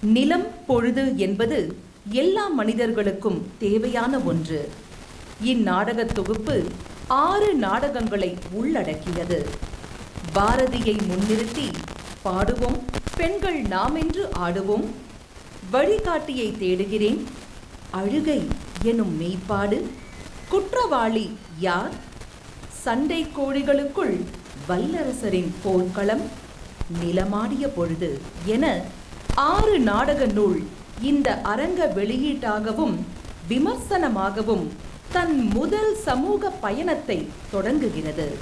நிலம் பொழுது என்பது எல்லா மனிதர்களுக்கும் தேவையான ஒன்று. இந்நாடகத் தொகுப்பு ஆறு நாடகங்களை உள்ளடக்கியது. பாரதியை முன்னிறுத்தி பாடுவோம் பெண்கள் நாம் என்று ஆடுவோம். வழிகாட்டியை தேடுகிறேன் அழுகை எனும் மெய்ப்பாடு. குற்றவாளி யார்? சண்டை கோழிகளுக்குள் வல்லரசரின் போர்க்களம். நிலமாடிய பொழுது என ஆறு நாடக நூல் இந்த அரங்க வெளியீட்டாகவும் விமர்சனமாகவும் தன் முதல் சமூக பயணத்தை தொடங்குகிறது.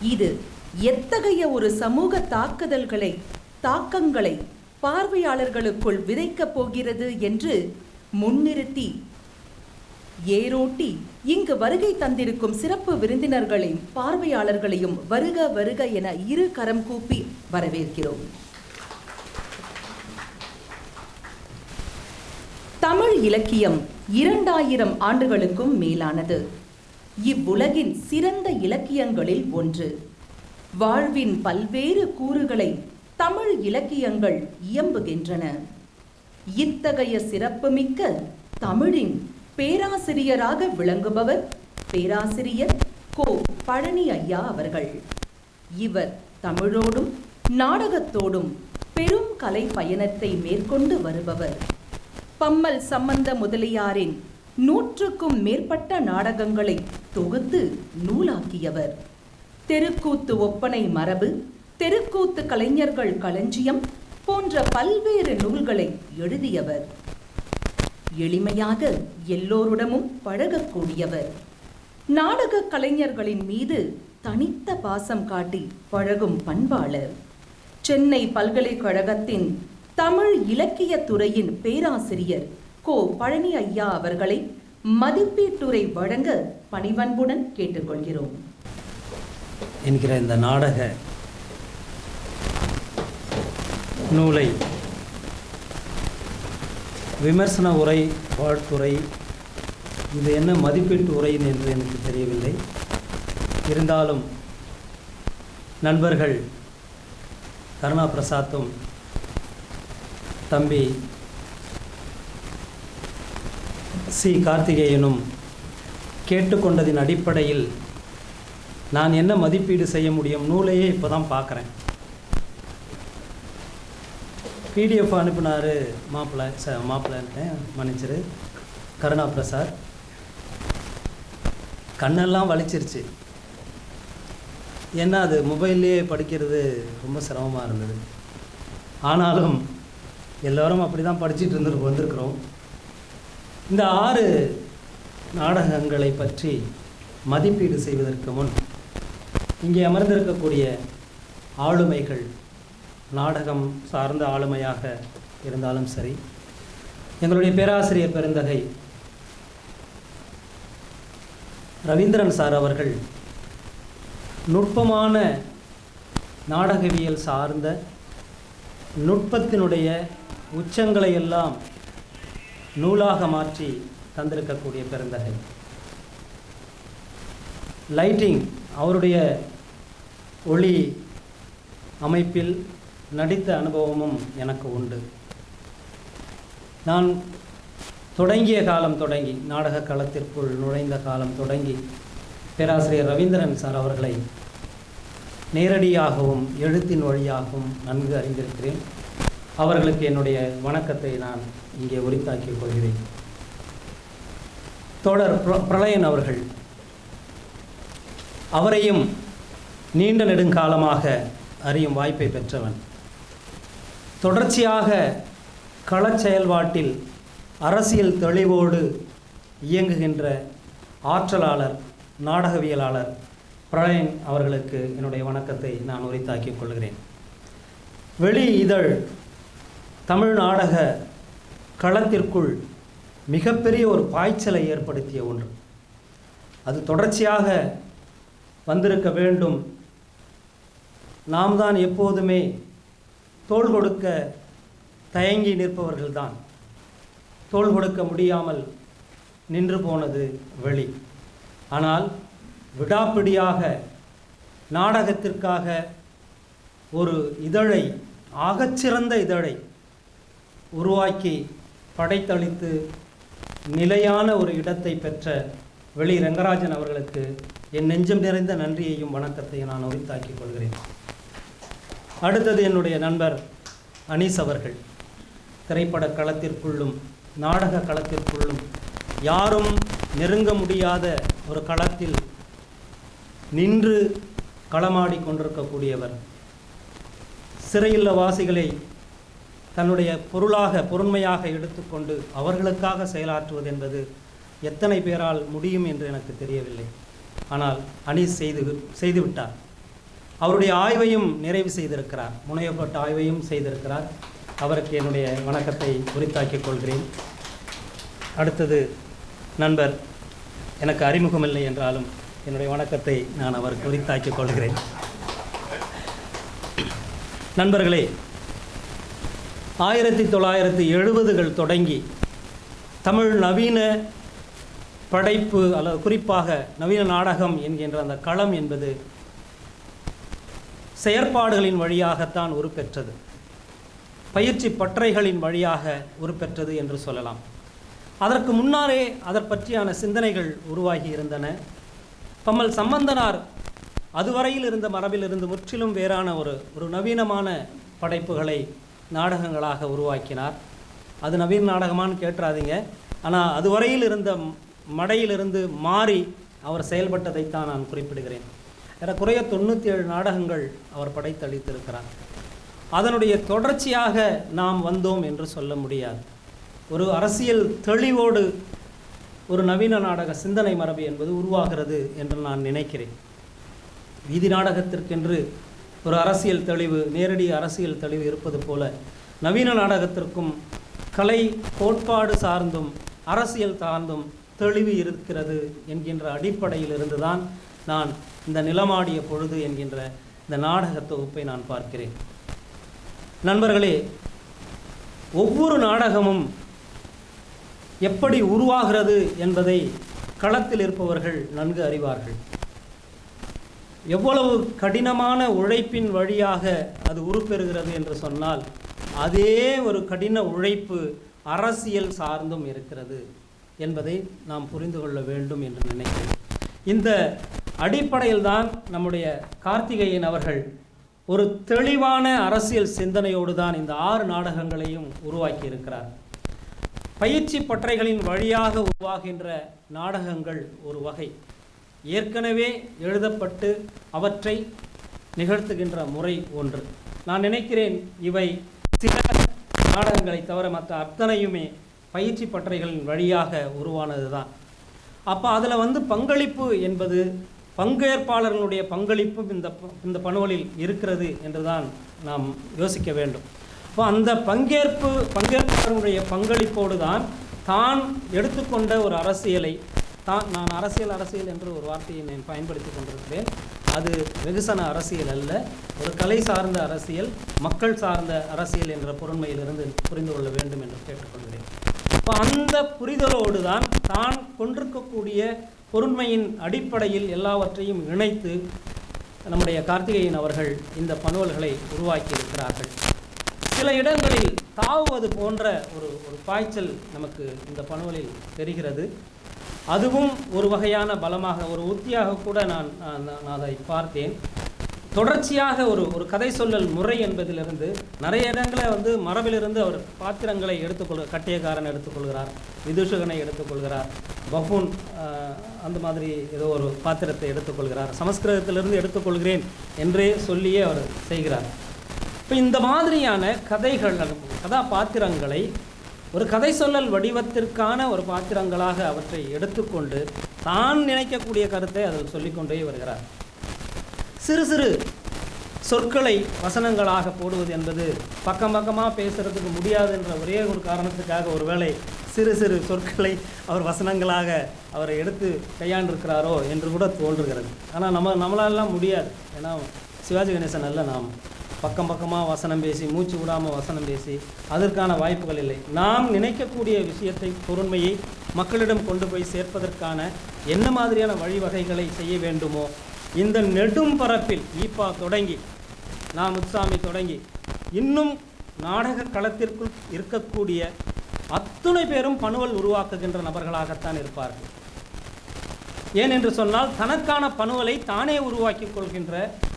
இது எத்தகைய ஒரு சமூக தாக்குதல்களை தாக்கங்களை பார்வையாளர்களுக்குள் விதைக்கப் போகிறது என்று முன்னிறுத்தி ஏரோட்டி இங்கு வருகை தந்திருக்கும் சிறப்பு விருந்தினர்களையும் பார்வையாளர்களையும் வருக வருக என இரு கரம் கூப்பி வரவேற்கிறோம். தமிழ் இலக்கியம் இரண்டாயிரம் ஆண்டுகளுக்கும் மேலானது. இவ்வுலகின் சிறந்த இலக்கியங்களில் ஒன்று. வாழ்வின் பல்வேறு கூறுகளை தமிழ் இலக்கியங்கள் இயம்புகின்றன. இத்தகைய சிறப்புமிக்க தமிழின் பேராசிரியராக விளங்குபவர் பேராசிரியர் கோ பழனி ஐயா அவர்கள். இவர் தமிழோடும் நாடகத்தோடும் பெரும் கலை பயணத்தை மேற்கொண்டு வருபவர். பம்மல் சம்பந்த முதலியாரின் நூற்றுக்கும் மேற்பட்ட நாடகங்களை தொகுத்து நூலாக்கியவர். தெருக்கூத்து ஒப்பனை மரபு தெருக்கூத்து கலைஞர்கள் களஞ்சியம் போன்ற பல்வேறு நூல்களை எழுதியவர். எளிமையாக எல்லோருடமும் பழகக்கூடியவர். நாடக கலைஞர்களின் மீது தனித்த பாசம் காட்டி பழகும் பண்பாளர். சென்னை பல்கலைக்கழகத்தின் தமிழ் இலக்கிய துறையின் பேராசிரியர் கோ பழனி ஐயா அவர்களை மதிப்பீட்டுரை வழங்க பணிவன்புடன் கேட்டுக்கொள்கிறோம். என்கிற இந்த நாடக நூலை விமர்சன உரை வாழ்த்துரை இது என்ன மதிப்பீட்டு உரை என்று எனக்கு தெரியவில்லை. இருந்தாலும் நண்பர்கள் கருணா பிரசாத்தும் தம்பி சி. கார்த்திகேயனும் கேட்டுக்கொண்டதின் அடிப்படையில் நான் என்ன மதிப்பீடு செய்ய முடியும் நூலையே இப்போ தான் பார்க்குறேன். பிடிஎஃப் அனுப்பினார் மாப்பிள்ளை ச மாப்பிள்ளைன்ட்டேன் மன்னிச்சிரு. கருணா பிரசாத். கண்ணெல்லாம் வலிச்சிருச்சு. ஏன்னா அது மொபைல்லையே படிக்கிறது ரொம்ப சிரமமாக இருந்தது. ஆனாலும் எல்லோரும் அப்படி தான் படிச்சுட்டு இருந்து வந்திருக்கிறோம். இந்த ஆறு நாடகங்களை பற்றி மதிப்பீடு செய்வதற்கு முன் இங்கே அமர்ந்திருக்கக்கூடிய ஆளுமைகள் நாடகம் சார்ந்த ஆளுமையாக இருந்தாலும் சரி. எங்களுடைய பேராசிரியர் பெருந்தகை ரவீந்திரன் சார் அவர்கள் நுட்பமான நாடகவியல் சார்ந்த நுட்பத்தினுடைய உச்சங்களை எல்லாம் நூலாக மாற்றி தந்திருக்கக்கூடிய பெருந்தகை. லைட்டிங் அவருடைய ஒளி அமைப்பில் நடித்த அனுபவமும் எனக்கு உண்டு. நான் தொடங்கிய காலம் தொடங்கி நாடக களத்திற்குள் நுழைந்த காலம் தொடங்கி பேராசிரியர் ரவீந்திரன் சார் அவர்களை நேரடியாகவும் எழுத்தின் வழியாகவும் நன்கு அறிந்திருக்கிறேன். அவர்களுக்கு என்னுடைய வணக்கத்தை நான் இங்கே உரித்தாக்கிக் கொள்கிறேன். தோழர் பிர- பிரளயன் அவர்கள் அவரையும் நீண்ட நெடுங்காலமாக அறியும் வாய்ப்பை பெற்றவன். தொடர்ச்சியாக களச்செயல்பாட்டில் அரசியல் தெளிவோடு இயங்குகின்ற ஆற்றலாளர் நாடகவியலாளர் பிரளயன் அவர்களுக்கு என்னுடைய வணக்கத்தை நான் உரித்தாக்கிக் கொள்கிறேன். வெளி இதழ் தமிழ் நாடக களத்திற்குள் மிகப்பெரிய ஒரு பாய்ச்சலை ஏற்படுத்திய ஒன்று. அது தொடர்ச்சியாக வந்திருக்க வேண்டும். நாம் தான் எப்போதுமே தோள் கொடுக்க தயங்கி நிற்பவர்கள்தான். தோள் கொடுக்க முடியாமல் நின்று போனது வெளி. ஆனால் விடாப்பிடியாக நாடகத்திற்காக ஒரு இதழை ஆகச்சிறந்த இதழை உருவாக்கி படைத்தளித்து நிலையான ஒரு இடத்தை பெற்ற வெளி ரங்கராஜன் அவர்களுக்கு என் நெஞ்சம் நிறைந்த நன்றியையும் வணக்கத்தையும் நான் உரித்தாக்கிக் கொள்கிறேன். அடுத்தது என்னுடைய நண்பர் அனீஸ் அவர்கள். திரைப்பட களத்திற்குள்ளும் நாடக களத்திற்குள்ளும் யாரும் நெருங்க முடியாத ஒரு களத்தில் நின்று களமாடி கொண்டிருக்கக்கூடியவர். சிறையுள்ள வாசிகளை தன்னுடைய பொருளாக பொருண்மையாக எடுத்துக்கொண்டு அவர்களுக்காக செயலாற்றுவது என்பது எத்தனை பேரால் முடியும் என்று எனக்கு தெரியவில்லை. ஆனால் அனீஸ் செய்து செய்துவிட்டார் அவருடைய ஆய்வையும் நிறைவு செய்திருக்கிறார். முனையப்பட்ட ஆய்வையும் செய்திருக்கிறார். அவருக்கு என்னுடைய வணக்கத்தை உரித்தாக்கிக் கொள்கிறேன். அடுத்தது நண்பர் எனக்கு அறிமுகமில்லை என்றாலும் என்னுடைய வணக்கத்தை நான் அவருக்கு உரித்தாக்கிக் கொள்கிறேன். நண்பர்களே ஆயிரத்தி தொள்ளாயிரத்தி எழுபதுகள் தொடங்கி தமிழ் நவீன படைப்பு அல்லது குறிப்பாக நவீன நாடகம் என்கின்ற அந்த களம் என்பது செயற்பாடுகளின் வழியாகத்தான் உருப்பெற்றது பயிற்சி பற்றைகளின் வழியாக உருப்பெற்றது என்று சொல்லலாம். அதற்கு முன்னாலே அதை பற்றியான சிந்தனைகள் உருவாகி இருந்தன. பம்மல் சம்பந்தனார் அதுவரையில் இருந்த மரபிலிருந்து முற்றிலும் வேறான ஒரு ஒரு நவீனமான படைப்புகளை நாடகங்களாக உருவாக்கினார். அது நவீன நாடகமான்னு கேட்டுறாதீங்க ஆனால் அதுவரையில் இருந்த மடையிலிருந்து மாறி அவர் செயல்பட்டதைத்தான் நான் குறிப்பிடுகிறேன். ஏறக்குறைய தொண்ணூற்றி ஏழு நாடகங்கள் அவர் படைத்தளித்திருக்கிறார். அதனுடைய தொடர்ச்சியாக நாம் வந்தோம் என்று சொல்ல முடியாது. ஒரு அரசியல் தெளிவோடு ஒரு நவீன நாடக சிந்தனை மரபு என்பது உருவாகிறது என்று நான் நினைக்கிறேன். வீதி நாடகத்திற்கென்று ஒரு அரசியல் தெளிவு நேரடி அரசியல் தெளிவு இருப்பது போல நவீன நாடகத்திற்கும் கலை கோட்பாடு சார்ந்தும் அரசியல் சார்ந்தும் தெளிவு இருக்கிறது என்கின்ற அடிப்படையிலிருந்து தான் நான் இந்த நிலமாடிய பொழுது என்கின்ற இந்த நாடக தொகுப்பை நான் பார்க்கிறேன். நண்பர்களே ஒவ்வொரு நாடகமும் எப்படி உருவாகிறது என்பதை களத்தில் இருப்பவர்கள் நன்கு அறிவார்கள். எவ்வளவு கடினமான உழைப்பின் வழியாக அது உருப்பெறுகிறது என்று சொன்னால் அதே ஒரு கடின உழைப்பு அரசியல் சார்ந்தும் இருக்கிறது என்பதை நாம் புரிந்து கொள்ள வேண்டும் என்று நினைக்கிறேன். இந்த அடிப்படையில் தான் நம்முடைய கார்த்திகேயன் அவர்கள் ஒரு தெளிவான அரசியல் சிந்தனையோடு தான் இந்த ஆறு நாடகங்களையும் உருவாக்கி இருக்கிறார் பயிற்சி பற்றைகளின் வழியாக உருவாகின்ற நாடகங்கள் ஒரு வகை. ஏற்கனவே எழுதப்பட்டு அவற்றை நிகழ்த்துகின்ற முறை ஒன்று. நான் நினைக்கிறேன் இவை சில நாடகங்களை தவிர மற்ற அத்தனையுமே பயிற்சி பற்றைகளின் வழியாக உருவானது தான் அப்போ அதில் வந்து பங்களிப்பு என்பது பங்கேற்பாளர்களுடைய பங்களிப்பும் இந்த இந்த பணுவலில் இருக்கிறது என்று தான் நாம் யோசிக்க வேண்டும். அப்போ அந்த பங்கேற்பு பங்கேற்பாளர்களுடைய பங்களிப்போடு தான் தான் எடுத்துக்கொண்ட ஒரு அரசியலை தான் நான் அரசியல் அரசியல் என்று ஒரு வார்த்தையை நான் பயன்படுத்தி கொண்டிருக்கிறேன். அது வெகுசன அரசியல் அல்ல. ஒரு கலை சார்ந்த அரசியல் மக்கள் சார்ந்த அரசியல் என்ற பொருண்மையிலிருந்து புரிந்து கொள்ள வேண்டும் என்று கேட்டுக்கொள்கிறேன். இப்போ அந்த புரிதலோடு தான் தான் கொண்டிருக்கக்கூடிய பொருண்மையின் அடிப்படையில் எல்லாவற்றையும் இணைத்து நம்முடைய கார்த்திகேயன் அவர்கள் இந்த பனுவல்களை உருவாக்கி இருக்கிறார்கள் சில இடங்களில் தாவுவது போன்ற ஒரு ஒரு பாய்ச்சல் நமக்கு இந்த பனுவலில் தெரிகிறது. அதுவும் ஒரு வகையான பலமாக ஒரு உத்தியாக கூட நான் நான் அதை பார்த்தேன். தொடர்ச்சியாக ஒரு ஒரு கதை சொல்லல் முறை என்பதிலிருந்து நிறைய இடங்களை வந்து மரபிலிருந்து அவர் பாத்திரங்களை எடுத்துக்கொள் கட்டியக்காரன் எடுத்துக்கொள்கிறார் விதூஷகனை எடுத்துக்கொள்கிறார் பஃபூன் அந்த மாதிரி ஏதோ ஒரு பாத்திரத்தை எடுத்துக்கொள்கிறார் சமஸ்கிருதத்திலிருந்து எடுத்துக்கொள்கிறேன் என்றே சொல்லியே அவர் செய்கிறார். இப்போ இந்த மாதிரியான கதைகள் கதாபாத்திரங்களை ஒரு கதை சொல்லல் வடிவத்திற்கான ஒரு பாத்திரங்களாக அவற்றை எடுத்துக்கொண்டு தான் நினைக்கக்கூடிய கருத்தை அதில் சொல்லிக்கொண்டே வருகிறார். சிறு சிறு சொற்களை வசனங்களாக போடுவது என்பது பக்கம் பக்கமாக பேசுகிறதுக்கு முடியாது என்ற ஒரே ஒரு காரணத்துக்காக ஒருவேளை சிறு சிறு சொற்களை அவர் வசனங்களாக அவரை எடுத்து கையாண்டிருக்கிறாரோ என்று கூட தோன்றுகிறது. ஆனால் நம்ம நம்மளாலலாம் முடியாது. ஏன்னா சிவாஜி கணேசன் அல்ல நாம். பக்கம் பக்கமாக வசனம் பேசி மூச்சு விடாமல் வசனம் பேசி அதற்கான வாய்ப்புகள் இல்லை. நாம் நினைக்கக்கூடிய விஷயத்தை பொருண்மையை மக்களிடம் கொண்டு போய் சேர்ப்பதற்கான என்ன மாதிரியான வழிவகைகளை செய்ய வேண்டுமோ இந்த நெடும் பரப்பில் ஈப்பா தொடங்கி நான் முத்துசாமி தொடங்கி இன்னும் நாடக களத்திற்குள் இருக்கக்கூடிய அத்துணை பேரும் பணுவல் உருவாக்குகின்ற நபர்களாகத்தான் இருப்பார்கள். ஏன் என்று சொன்னால் தனக்கான பணுவலை தானே உருவாக்கி கொள்கின்ற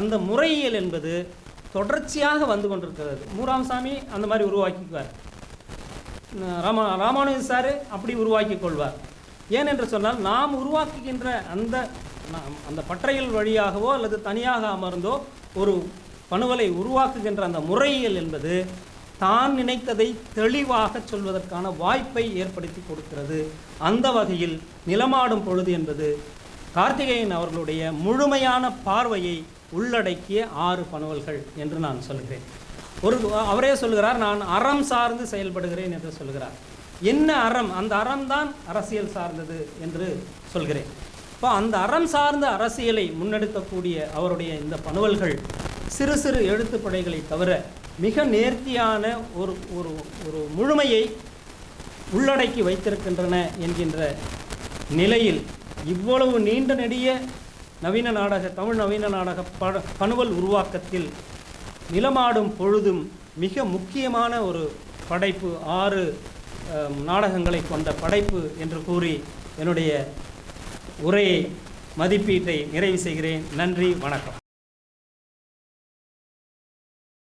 அந்த முறையியல் என்பது தொடர்ச்சியாக வந்து கொண்டிருக்கிறது. மூராம் சாமி அந்த மாதிரி உருவாக்கிக்குவார். ராமா ராமானுஜன் சார் அப்படி உருவாக்கி கொள்வார். ஏன் என்று சொன்னால் நாம் உருவாக்குகின்ற அந்த நாம் அந்த பற்றையில் வழியாகவோ அல்லது தனியாக அமர்ந்தோ ஒரு பணுவலை உருவாக்குகின்ற அந்த முறையியல் என்பது தான் நினைத்ததை தெளிவாக சொல்வதற்கான வாய்ப்பை ஏற்படுத்தி கொடுக்கிறது. அந்த வகையில் நிலமாடும் பொழுது என்பது கார்த்திகேயன் அவர்களுடைய முழுமையான பார்வையை உள்ளடக்கிய ஆறு பணுவல்கள் என்று நான் சொல்கிறேன். ஒரு அவரே சொல்கிறார் நான் அறம் சார்ந்து செயல்படுகிறேன் என்று சொல்கிறார். என்ன அறம்? அந்த அறம் தான் அரசியல் சார்ந்தது என்று சொல்கிறேன். அப்போ அந்த அறம் சார்ந்த அரசியலை முன்னெடுக்கக்கூடிய அவருடைய இந்த பணுவல்கள் சிறு சிறு எழுத்துப்படைகளை தவிர மிக நேர்த்தியான ஒரு ஒரு ஒரு முழுமையை உள்ளடக்கி வைத்திருக்கின்றன என்கின்ற நிலையில் இவ்வளவு நீண்ட நெடிய நவீன நாடக தமிழ் நவீன நாடக ப பணுவல் உருவாக்கத்தில் நிலமாடும் பொழுதும் மிக முக்கியமான ஒரு படைப்பு ஆறு நாடகங்களை கொண்ட படைப்பு என்று கூறி என்னுடைய உரையை மதிப்பீட்டை நிறைவு செய்கிறேன். நன்றி வணக்கம்.